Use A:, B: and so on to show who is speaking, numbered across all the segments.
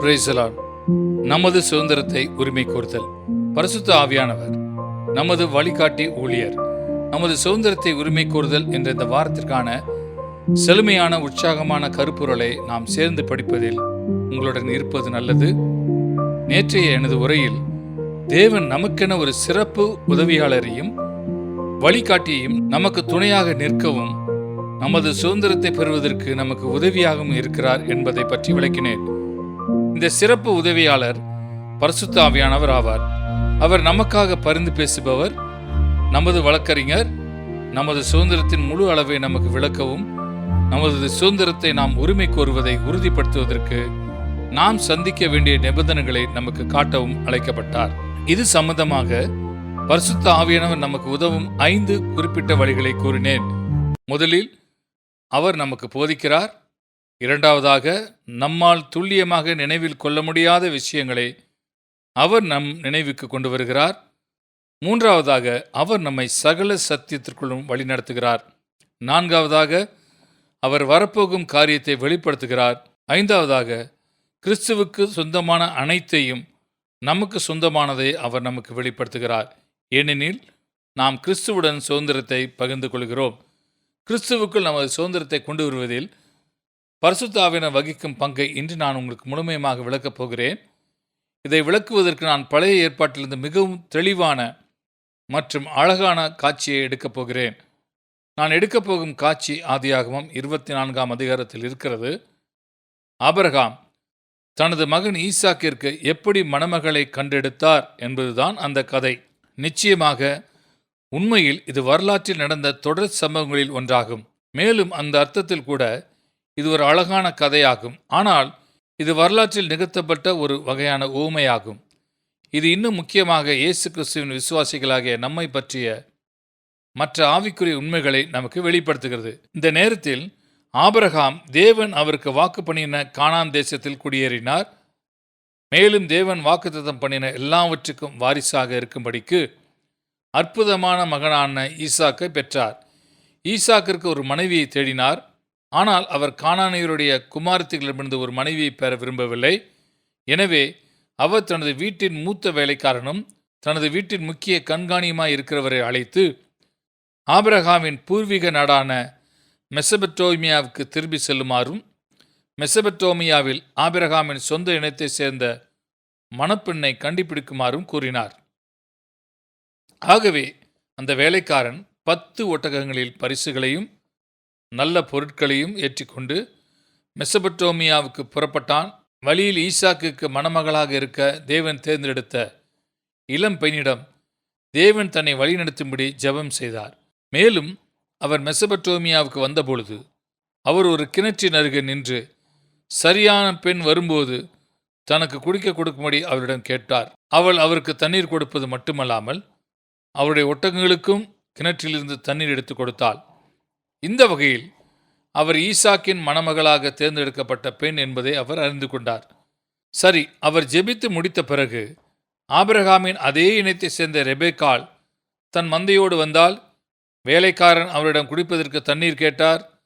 A: பிரைசலான் நமது சுதந்திரத்தை உரிமை கோருதல். பரிசுத்த ஆவியானவர் நமது வழிகாட்டி ஊழியர் நமது சுதந்திரத்தை உரிமை கோருதல் என்ற இந்த வாரத்திற்கான செழுமையான உற்சாகமான கருப்பொருளை நாம் சேர்ந்து படிப்பதில் உங்களுடன் இருப்பது நல்லது. நேற்றைய எனது உரையில் தேவன் நமக்கென ஒரு சிறப்பு உதவியாளரையும் வழிகாட்டியையும் நமக்கு துணையாக நிற்கவும் நமது சுதந்திரத்தை பெறுவதற்கு நமக்கு உதவியாகவும் இருக்கிறார் என்பதை பற்றி விளக்கினேன். இந்த சிறப்பு உதவியாளர் பரிசுத்த ஆவியானவர் ஆவார். அவர் நமக்காக பரிந்து பேசுபவர் நமது வழக்கறிஞர் நமது சுதந்திரத்தின் முழு அளவை நமக்கு விளக்கவும் நமது சுதந்திரத்தை நாம் உரிமை கோருவதை உறுதிப்படுத்துவதற்கு நாம் சந்திக்க வேண்டிய நிபந்தனைகளை நமக்கு காட்டவும் அழைக்கப்பட்டார். இது சம்பந்தமாக பரிசுத்த ஆவியானவர் நமக்கு உதவும் ஐந்து குறிப்பிட்ட வழிகளை கூறினேன். முதலில் அவர் நமக்கு போதிக்கிறார். இரண்டாவதாக நம்மால் துல்லியமாக நினைவில் கொள்ள முடியாத விஷயங்களை அவர் நம் நினைவுக்கு கொண்டு வருகிறார். மூன்றாவதாக அவர் நம்மை சகல சத்தியத்திற்குள்ளும் வழிநடத்துகிறார். நான்காவதாக அவர் வரப்போகும் காரியத்தை வெளிப்படுத்துகிறார். ஐந்தாவதாக கிறிஸ்துவுக்கு சொந்தமான அனைத்தையும் நமக்கு சொந்தமானதை அவர் நமக்கு வெளிப்படுத்துகிறார். ஏனெனில் நாம் கிறிஸ்துவுடன் சுதந்திரத்தை பகிர்ந்து கொள்கிறோம். கிறிஸ்துவுக்குள் நமது சுதந்திரத்தை கொண்டு வருவதில் பரிசுத்தாவினர் வகிக்கும் பங்கை இன்று நான் உங்களுக்கு முழுமையமாக விளக்கப் போகிறேன். இதை விளக்குவதற்கு நான் பழைய ஏற்பாட்டிலிருந்து மிகவும் தெளிவான மற்றும் அழகான காட்சியை எடுக்கப் போகிறேன். நான் எடுக்கப் போகும் காட்சி ஆதியாகமம் இருபத்தி நான்காம் அதிகாரத்தில் இருக்கிறது. அபரகாம் தனது மகன் ஈசாக்கிற்கு எப்படி மணமகளை கண்டெடுத்தார் என்பதுதான் அந்த கதை. நிச்சயமாக உண்மையில் இது வரலாற்றில் நடந்த தொடர் சம்பவங்களில் ஒன்றாகும். மேலும் அந்த அர்த்தத்தில் கூட இது ஒரு அழகான கதையாகும். ஆனால் இது வரலாற்றில் நிகழ்த்தப்பட்ட ஒரு வகையான ஊமையாகும். இது இன்னும் முக்கியமாக இயேசு கிறிஸ்துவின் விசுவாசிகளாகிய நம்மை பற்றிய மற்ற ஆவிக்குரிய உண்மைகளை நமக்கு வெளிப்படுத்துகிறது. இந்த நேரத்தில் ஆபரகாம் தேவன் அவருக்கு வாக்கு பண்ணின காணான் தேசத்தில் குடியேறினார். மேலும் தேவன் வாக்குத்தத்தம் பண்ணின எல்லாவற்றுக்கும் வாரிசாக இருக்கும்படிக்கு அற்புதமான மகனான ஈசாக்கை பெற்றார். ஈசாக்கிற்கு ஒரு மனைவியை தேடினார். ஆனால் அவர் கானானியருடைய குமாரத்திகளிடமிருந்து ஒரு மனைவியை பெற விரும்பவில்லை. எனவே அவர் தனது வீட்டின் மூத்த வேலைக்காரனும் தனது வீட்டின் முக்கிய கண்காணியுமாய் இருக்கிறவரை அழைத்து ஆபிரகாமின் பூர்வீக நாடான மெசபட்டோமியாவுக்கு திரும்பி செல்லுமாறும் மெசபட்டோமியாவில் ஆபிரகாமின் சொந்த இனத்தைச் சேர்ந்த மணப்பெண்ணை கண்டுபிடிக்குமாறும் கூறினார். ஆகவே அந்த வேலைக்காரன் பத்து ஒட்டகங்களில் பரிசுகளையும் நல்ல பொருட்களையும் ஏற்றிக்கொண்டு மெசபட்டோமியாவுக்கு புறப்பட்டான். வழியில் ஈசாக்குக்கு மணமகளாக இருக்க தேவன் தேர்ந்தெடுத்த இளம் பெண்ணிடம் தேவன் தன்னை வழிநடத்தும்படி ஜெபம் செய்தார். மேலும் அவர் மெசபட்டோமியாவுக்கு வந்தபொழுது அவர் ஒரு கிணற்றின் அருகே நின்று சரியான பெண் வரும்போது தனக்கு குடிக்க கொடுக்கும்படி அவரிடம் கேட்டார். அவள் அவருக்கு தண்ணீர் கொடுப்பது மட்டுமல்லாமல் அவருடைய ஒட்டகங்களுக்கும் கிணற்றிலிருந்து தண்ணீர் எடுத்து கொடுத்தாள். இந்த வகையில் அவர் ஈசாக்கின் மணமகளாக தேர்ந்தெடுக்கப்பட்ட பெண் என்பதை அவர் அறிந்து கொண்டார். சரி அவர் ஜெபித்து முடித்த பிறகு ஆபிரகாமின் அதே இனத்தைச் சேர்ந்த ரெபேக்கால் தன் மந்தையோடு வந்தால் வேலைக்காரன் அவரிடம் குடிப்பதற்கு தண்ணீர் கேட்டார்.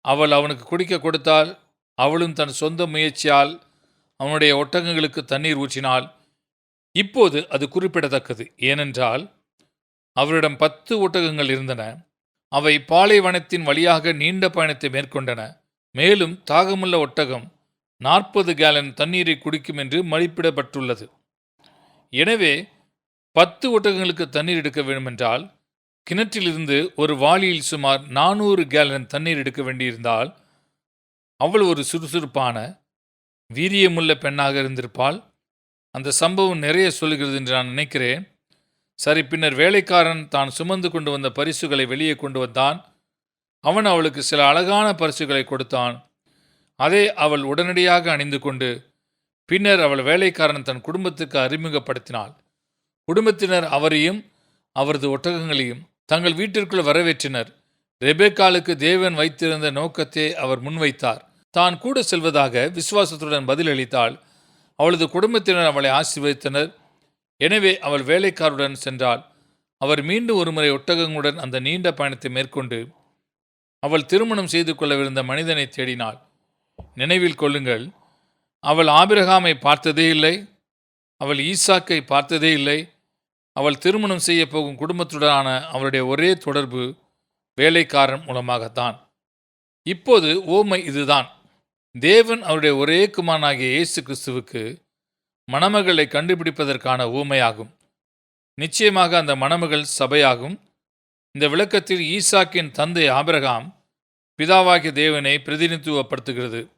A: அவள் அவனுக்கு குடிக்க கொடுத்தால் அவளும் தன் சொந்த முயற்சியால் அவனுடைய ஒட்டகங்களுக்கு தண்ணீர் ஊற்றினாள். இப்போது அது குறிப்பிடத்தக்கது. ஏனென்றால் அவரிடம் பத்து ஒட்டகங்கள் இருந்தன. அவை பாலைவனத்தின் வழியாக நீண்ட பயணத்தை மேற்கொண்டன. மேலும் தாகமுள்ள ஒட்டகம் நாற்பது கேலன் தண்ணீரை குடிக்கும் என்று மதிப்பிடப்பட்டுள்ளது. எனவே பத்து ஒட்டகங்களுக்கு தண்ணீர் எடுக்க வேண்டுமென்றால் கிணற்றிலிருந்து ஒரு வாளியில் சுமார் நானூறு கேலன் தண்ணீர் எடுக்க வேண்டியிருந்தால் அவள் ஒரு சுறுசுறுப்பான வீரியமுள்ள பெண்ணாக இருந்திருப்பாள். அந்த சம்பவம் நிறைய சொல்லுகிறது என்று நான் நினைக்கிறேன். சரி பின்னர் வேலைக்காரன் தான் சுமந்து கொண்டு வந்த பரிசுகளை வெளியே கொண்டு வந்தான். அவன் அவளுக்கு சில அழகான பரிசுகளை கொடுத்தான். அதை அவள் உடனடியாக அணிந்து கொண்டு பின்னர் அவள் வேலைக்காரன் தன் குடும்பத்துக்கு அறிமுகப்படுத்தினாள். குடும்பத்தினர் அவரையும் அவரது ஒட்டகங்களையும் தங்கள் வீட்டிற்குள் வரவேற்றினர். ரெபேக்காலுக்கு தேவன் வைத்திருந்த நோக்கத்தை அவர் முன்வைத்தார். தான் கூட செல்வதாக விசுவாசத்துடன் பதிலளித்தாள். அவளது குடும்பத்தினர் அவளை ஆசீர்வதித்தனர். எனவே அவள் வேலைக்காருடன் சென்றாள். அவர் மீண்டும் ஒருமுறை ஒட்டகங்களுடன் அந்த நீண்ட பயணத்தை மேற்கொண்டு அவள் திருமணம் செய்து கொள்ளவிருந்த மனிதனை தேடினாள். நினைவில் கொள்ளுங்கள் அவள் ஆபிரகாமை பார்த்ததே இல்லை அவள் ஈசாக்கை பார்த்ததே இல்லை அவள் திருமணம் செய்ய போகும் குடும்பத்துடனான அவளுடைய ஒரே தொடர்பு வேலைக்காரன் மூலமாகத்தான். இப்போது ஓமை இதுதான். தேவன் அவருடைய ஒரே குமாரனாகிய இயேசு கிறிஸ்துவுக்கு மணமகளை கண்டுபிடிப்பதற்கான ஊமையாகும். நிச்சயமாக அந்த மணமகள் சபையாகும். இந்த விளக்கத்தில் ஈசாக்கின் தந்தை ஆபிரகாம் பிதாவாகிய தேவனை பிரதிநிதித்துவப்படுத்துகிறது.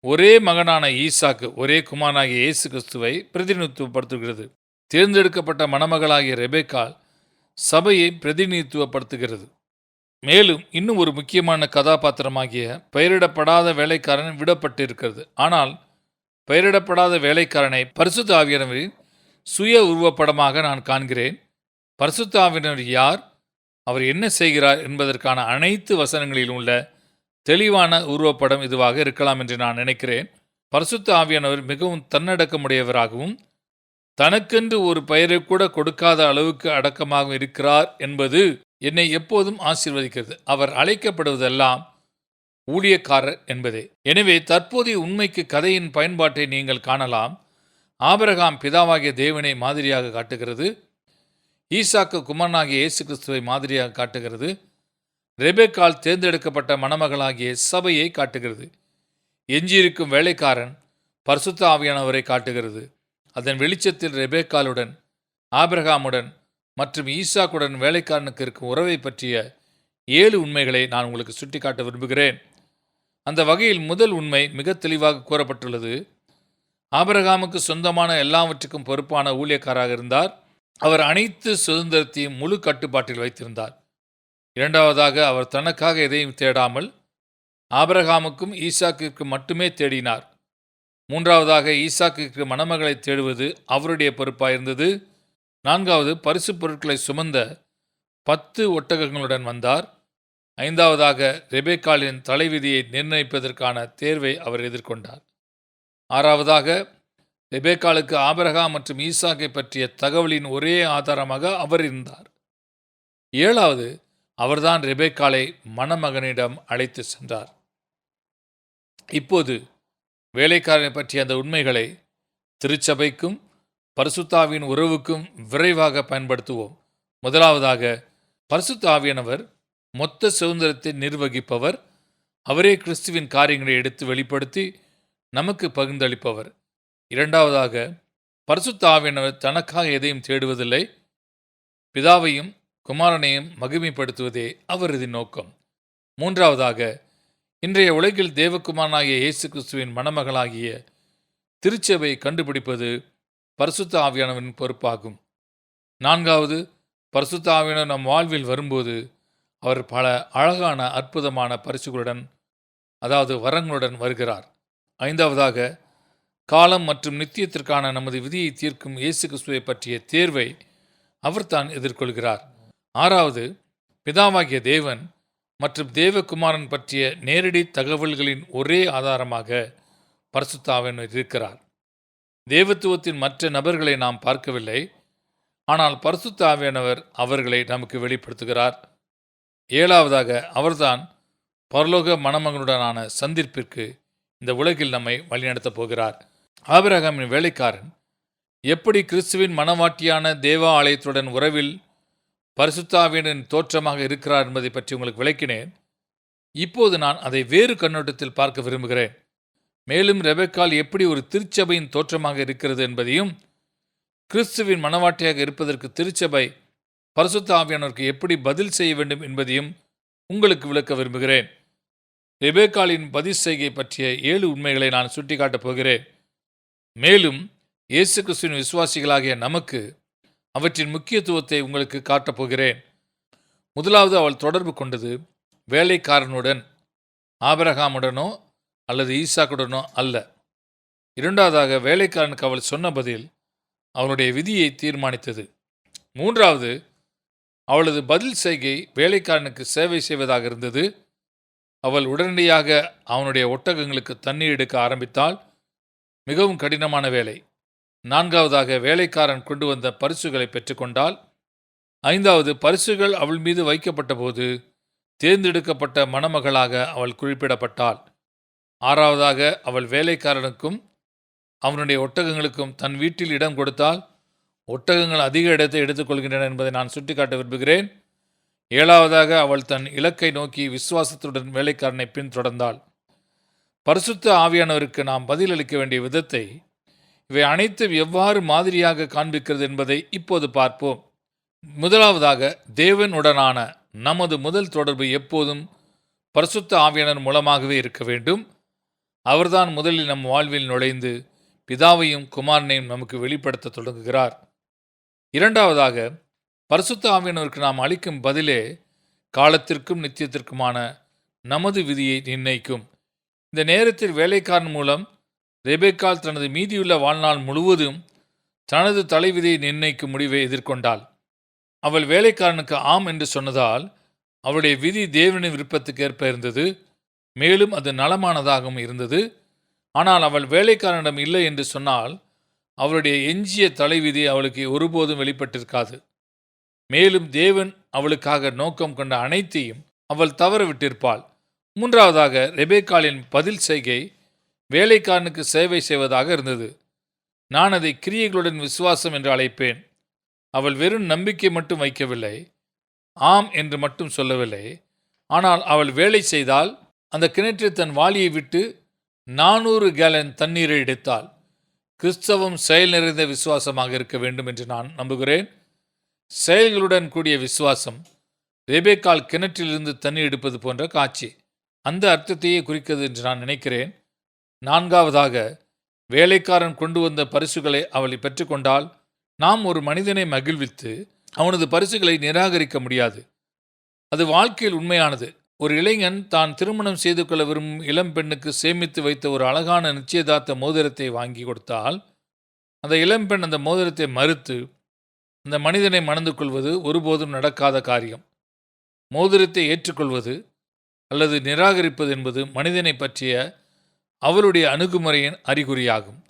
A: ஒரே மகனான ஈசாக்கு ஒரே குமாரனாகிய இயேசு கிறிஸ்துவை பிரதிநிதித்துவப்படுத்துகிறது. தேர்ந்தெடுக்கப்பட்ட மணமகளாகிய ரெபேக்கால் சபையை பிரதிநிதித்துவப்படுத்துகிறது. மேலும் இன்னும் ஒரு முக்கியமான கதாபாத்திரமாகிய பெயரிடப்படாத வேலைக்காரன் விடப்பட்டிருக்கிறது. ஆனால் பெயரிடப்படாத வேலைக்காரனை பரிசுத்த ஆவியானவரின் சுய உருவப்படமாக நான் காண்கிறேன். பரிசுத்த ஆவியானவர் யார்? அவர் என்ன செய்கிறார் என்பதற்கான அனைத்து வசனங்களிலும் உள்ள தெளிவான உருவப்படம் இதுவாக இருக்கலாம் என்று நான் நினைக்கிறேன். பரிசுத்த ஆவியானவர் மிகவும் தன்னடக்கமுடையவராகவும் தனக்கென்று ஒரு பெயரை கூட கொடுக்காத அளவுக்கு அடக்கமாக இருக்கிறார் என்பது என்னை எப்போதும் ஆசீர்வதிக்கிறது. அவர் அழைக்கப்படுவதெல்லாம் ஊழியக்காரர் என்பதே. எனவே தற்போதைய உண்மைக்கு கதையின் பயன்பாட்டை நீங்கள் காணலாம். ஆபிரகாம் பிதாவாகிய தேவனை மாதிரியாக காட்டுகிறது. ஈசாக்கு குமரனாகிய இயேசு கிறிஸ்துவை மாதிரியாக காட்டுகிறது. ரெபேக்கால் தேர்ந்தெடுக்கப்பட்ட மணமகளாகிய சபையை காட்டுகிறது. எஞ்சியிருக்கும் வேலைக்காரன் பரிசுத்த ஆவியானவரை காட்டுகிறது. அதன் வெளிச்சத்தில் ரெபேக்காலுடன் ஆபிரகாமுடன் மற்றும் ஈசாக்குடன் வேலைக்காரனுக்கு இருக்கும் உறவை பற்றிய ஏழு உண்மைகளை நான் உங்களுக்கு சுட்டிக்காட்ட விரும்புகிறேன். அந்த வகையில் முதல் உண்மை மிக தெளிவாக கூறப்பட்டுள்ளது. ஆபரகாமுக்கு சொந்தமான எல்லாவற்றுக்கும் பொறுப்பான ஊழியக்காராக இருந்தார். அவர் அனைத்து சுதந்திரத்தையும் முழு கட்டுப்பாட்டில் வைத்திருந்தார். இரண்டாவதாக அவர் தனக்காக எதையும் தேடாமல் ஆபரகாமுக்கும் ஈசாக்கிற்கு மட்டுமே தேடினார். மூன்றாவதாக ஈசாக்கிற்கு மணமகளை தேடுவது அவருடைய பொறுப்பாயிருந்தது. நான்காவது பரிசு பொருட்களை சுமந்த பத்து ஒட்டகங்களுடன் வந்தார். ஐந்தாவதாக ரெபேக்காலின் தலைவிதியை நிர்ணயிப்பதற்கான தேர்வை அவர் எதிர்கொண்டார். ஆறாவதாக ரெபேக்காலுக்கு ஆபரகா மற்றும் ஈசாக்கை பற்றிய தகவலின் ஒரே ஆதாரமாக அவர் இருந்தார். ஏழாவது அவர்தான் ரெபேக்காலை மணமகனிடம் அழைத்து சென்றார். இப்போது வேலைக்காரனை பற்றிய அந்த உண்மைகளை திருச்சபைக்கும் பரிசுத்தாவின் உறவுக்கும் விரைவாக பயன்படுத்துவோம். முதலாவதாக பரிசுத்தாவியானவர் மொத்த சுதந்திரத்தை நிர்வகிப்பவர். அவரே கிறிஸ்துவின் காரியங்களை எடுத்து வெளிப்படுத்தி நமக்கு பகிர்ந்தளிப்பவர். இரண்டாவதாக பரிசுத்த ஆவியானவர் தனக்காக எதையும் தேடுவதில்லை. பிதாவையும் குமாரனையும் மகிமைப்படுத்துவதே அவரது நோக்கம். மூன்றாவதாக இன்றைய உலகில் தேவகுமாரனாகிய இயேசு கிறிஸ்துவின் மணமகளாகிய திருச்சபை கண்டுபிடிப்பது பரிசுத்த ஆவியானவரின் பொறுப்பாகும். நான்காவது பரிசுத்த ஆவியானவர் நம் வாழ்வில் வரும்போது அவர் பல அழகான அற்புதமான பரிசுகளுடன் அதாவது வரங்களுடன் வருகிறார். ஐந்தாவதாக காலம் மற்றும் நித்தியத்திற்கான நமது விதியை தீர்க்கும் இயேசு கிறிஸ்துவை பற்றிய தேர்வை அவர்தான் எதிர்கொள்கிறார். ஆறாவது பிதாவாகிய தேவன் மற்றும் தேவகுமாரன் பற்றிய நேரடி தகவல்களின் ஒரே ஆதாரமாக பரிசுத்தாவன் இருக்கிறார். தேவத்துவத்தின் மற்ற நபர்களை நாம் பார்க்கவில்லை ஆனால் பரிசுத்தாவியானவர் அவர்களை நமக்கு வெளிப்படுத்துகிறார். ஏழாவதாக அவர்தான் பரலோக மணமகனுடனான சந்திப்பிற்கு இந்த உலகில் நம்மை வழிநடத்தப் போகிறார். ஆபிரகாமின் வேலைக்காரன் எப்படி கிறிஸ்துவின் மனவாட்டியான தேவா ஆலயத்துடன் உறவில் பரிசுத்தாவியனின் தோற்றமாக இருக்கிறார் என்பதை பற்றி உங்களுக்கு விளக்கினேன். இப்போது நான் அதை வேறு கண்ணோட்டத்தில் பார்க்க விரும்புகிறேன். மேலும் ரெபெக்கால் எப்படி ஒரு திருச்சபையின் தோற்றமாக இருக்கிறது என்பதையும் கிறிஸ்துவின் மனவாட்டியாக இருப்பதற்கு திருச்சபை பரிசுத்த ஆவியானவருக்கு எப்படி பதில் செய்ய வேண்டும் என்பதையும் உங்களுக்கு விளக்க விரும்புகிறேன். ரெபேக்காலின் பதில் செய்கை பற்றிய ஏழு உண்மைகளை நான் சுட்டிக்காட்டப் போகிறேன். மேலும் இயேசு கிறிஸ்துவின் விசுவாசிகளாகிய நமக்கு அவற்றின் முக்கியத்துவத்தை உங்களுக்கு காட்டப் போகிறேன். முதலாவது அவள் தொடர்பு கொண்டது வேலைக்காரனுடன் ஆபரகாமுடனோ அல்லது ஈசாக்குடனோ அல்ல. இரண்டாவதாக வேலைக்காரனுக்கு அவள் சொன்ன பதில் அவனுடைய விதியை தீர்மானித்தது. மூன்றாவது அவளது பதில் செய்கை வேலைக்காரனுக்கு சேவை செய்வதாக இருந்தது. அவள் உடனடியாக அவனுடைய ஒட்டகங்களுக்கு தண்ணீர் எடுக்க ஆரம்பித்தால் மிகவும் கடினமான வேலை. நான்காவதாக வேலைக்காரன் கொண்டு வந்த பரிசுகளை பெற்றுக்கொண்டால் ஐந்தாவது பரிசுகள் அவள் மீது வைக்கப்பட்ட போது தேர்ந்தெடுக்கப்பட்ட மணமகளாக அவள் குறிப்பிடப்பட்டாள். ஆறாவதாக அவள் வேலைக்காரனுக்கும் அவனுடைய ஒட்டகங்களுக்கும் தன் வீட்டில் இடம் கொடுத்தால் ஒட்டகங்கள் அதிக இடத்தை எடுத்துக்கொள்கின்றன என்பதை நான் சுட்டிக்காட்ட விரும்புகிறேன். ஏழாவதாக அவள் தன் இலக்கை நோக்கி விசுவாசத்துடன் வேலைக்காரனை பின்தொடர்ந்தாள். பரிசுத்த ஆவியானவருக்கு நாம் பதிலளிக்க வேண்டிய விதத்தை இவை அனைத்தும் எவ்வாறு மாதிரியாக காண்பிக்கிறது என்பதை இப்போது பார்ப்போம். முதலாவதாக தேவனுடனான நமது முதல் தொடர்பு எப்போதும் பரிசுத்த ஆவியானர் மூலமாகவே இருக்க வேண்டும். அவர்தான் முதலில் நம் வாழ்வில் நுழைந்து பிதாவையும் குமாரனையும் நமக்கு வெளிப்படுத்த தொடங்குகிறார். இரண்டாவதாக பரிசுத்த ஆவியானவருக்கு நாம் அளிக்கும் பதிலே காலத்திற்கும் நித்தியத்திற்குமான நமது விதியை நிர்ணயிக்கும். இந்த நேரத்தில் வேலைக்காரன் மூலம் ரெபேக்கால் தனது மீதியுள்ள வாழ்நாள் முழுவதும் தனது தலைவிதியை நிர்ணயிக்கும் முடிவை எதிர்கொண்டாள். அவள் வேலைக்காரனுக்கு ஆம் என்று சொன்னதால் அவளுடைய விதி தேவனின் விருப்பத்துக்கு ஏற்ப இருந்தது. மேலும் அது நலமானதாகவும் இருந்தது. ஆனால் அவள் வேலைக்காரனிடம் இல்லை என்று சொன்னால் அவளுடைய எஞ்சிய தலைவிதி அவளுக்கு ஒருபோதும் வெளிப்பட்டிருக்காது. மேலும் தேவன் அவளுக்காக நோக்கம் கொண்ட அனைத்தையும் அவள் தவற விட்டிருப்பாள் மூன்றாவதாக ரெபேக்காலின் பதில் செய்கை வேலைக்காரனுக்கு சேவை செய்வதாக இருந்தது. நான் அதை கிரியைகளுடன் விசுவாசம் என்று அழைப்பேன். அவள் வெறும் நம்பிக்கை மட்டும் வைக்கவில்லை. ஆம் என்று மட்டும் சொல்லவில்லை. ஆனால் அவள் வேலை செய்தால் அந்த கிணற்றில் தன் வாளியை விட்டு நானூறு கேலன் தண்ணீரை எடுத்தாள். கிறிஸ்தவம் செயல் நிறைந்த விசுவாசமாக இருக்க வேண்டும் என்று நான் நம்புகிறேன். செயல்களுடன் கூடிய விசுவாசம் ரெபேக்கால் கிணற்றிலிருந்து தண்ணீர் எடுப்பது போன்ற காட்சி அந்த அர்த்தத்தையே குறிக்கிறது என்று நான் நினைக்கிறேன். நான்காவதாக வேலைக்காரன் கொண்டு வந்த பரிசுகளை அவளை பெற்றுக்கொண்டால் நாம் ஒரு மனிதனை மகிழ்வித்து அவனது பரிசுகளை நிராகரிக்க முடியாது. அது வாழ்க்கையில் உண்மையானது. ஒரு இளைஞன் தான் திருமணம் செய்து கொள்ள விரும்பும் இளம் பெண்ணுக்கு சேமித்து வைத்த ஒரு அழகான நிச்சயதார்த்த மோதிரத்தை வாங்கி கொடுத்தால் அந்த இளம்பெண் அந்த மோதிரத்தை மறுத்து அந்த மனிதனை மணந்து கொள்வது ஒருபோதும் நடக்காத காரியம். மோதிரத்தை ஏற்றுக்கொள்வது அல்லது நிராகரிப்பது என்பது மனிதனை பற்றிய அவருடைய அணுகுமுறையின் அறிகுறியாகும்.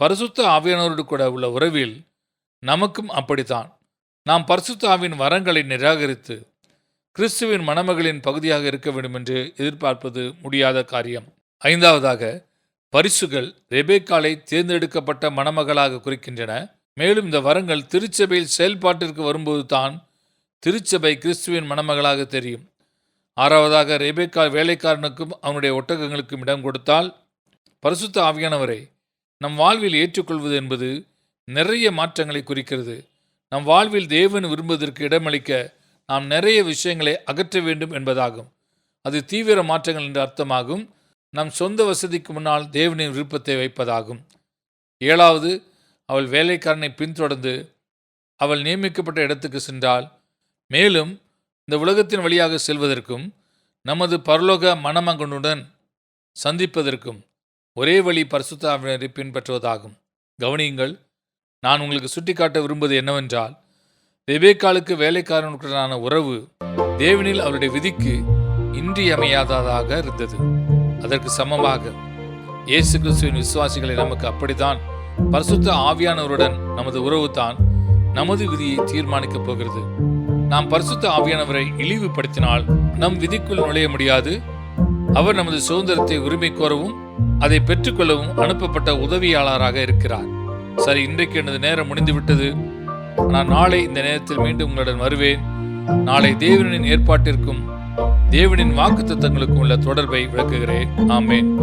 A: பரிசுத்த ஆவியானோரோடு கூட உள்ள உறவில் நமக்கும் அப்படித்தான். நாம் பரிசுத்த ஆவின் வரங்களை நிராகரித்து கிறிஸ்துவின் மணமகளின் பகுதியாக இருக்க வேண்டும் என்று எதிர்பார்ப்பது முடியாத காரியம். ஐந்தாவதாக பரிசுகள் ரெபேக்காலை தேர்ந்தெடுக்கப்பட்ட மணமகளாக குறிக்கின்றன. மேலும் இந்த வரங்கள் திருச்சபையில் செயல்பாட்டிற்கு வரும்போது தான் திருச்சபை கிறிஸ்துவின் மணமகளாக தெரியும். ஆறாவதாக ரெபேக்கா வேலைக்காரனுக்கும் அவனுடைய ஒட்டகங்களுக்கும் இடம் கொடுத்தால் பரிசுத்த ஆவியானவரை நம் வாழ்வில் ஏற்றுக்கொள்வது என்பது நிறைய மாற்றங்களை குறிக்கிறது. நம் வாழ்வில் தேவன் விரும்புவதற்கு இடமளிக்க நாம் நிறைய விஷயங்களை அகற்ற வேண்டும் என்பதாகும். அது தீவிர மாற்றங்கள் என்று அர்த்தமாகும். நம் சொந்த வசதிக்கு முன்னால் தேவனின் விருப்பத்தை வைப்பதாகும். ஏழாவது அவள் வேலைக்காரனை பின்தொடர்ந்து அவள் நியமிக்கப்பட்ட இடத்துக்கு சென்றால் மேலும் இந்த உலகத்தின் வழியாக செல்வதற்கும் நமது பரலோக மணமகனுடன் சந்திப்பதற்கும் ஒரே வழி பரிசுத்தாவினரை பின்பற்றுவதாகும். கவனியுங்கள் நான் உங்களுக்கு சுட்டிக்காட்ட விரும்புவது என்னவென்றால் ரெபேக்காலுக்கு வேலைக்காரனுடனான உறவு தேவனில் அவருடைய விதிக்கு இன்றியமையாததாக இருந்தது. அதற்கு சமமாக இயேசு கிறிஸ்துவின் விசுவாசிகளை நமக்கு அப்படித்தான் பரிசுத்த ஆவியானவருடன் நமது உறவு தான் நமது விதியை தீர்மானிக்கப் போகிறது. நாம் பரிசுத்த ஆவியானவரை இழிவுபடுத்தினால் நம் விதிக்குள் நுழைய முடியாது. அவர் நமது சுதந்திரத்தை உரிமை கோரவும் அதை பெற்றுக்கொள்ளவும் அனுப்பப்பட்ட உதவியாளராக இருக்கிறார். சரி இன்றைக்கு எனது நேரம் முடிந்துவிட்டது. நான் நாளை இந்த நேரத்தில் மீண்டும் உங்களுடன் வருவேன். நாளை தேவனின் ஏற்பாட்டிற்கும் தேவனின் வாக்குத்தத்தங்களுக்கும் உள்ள தொடர்பை விளக்குகிறேன். ஆமேன்.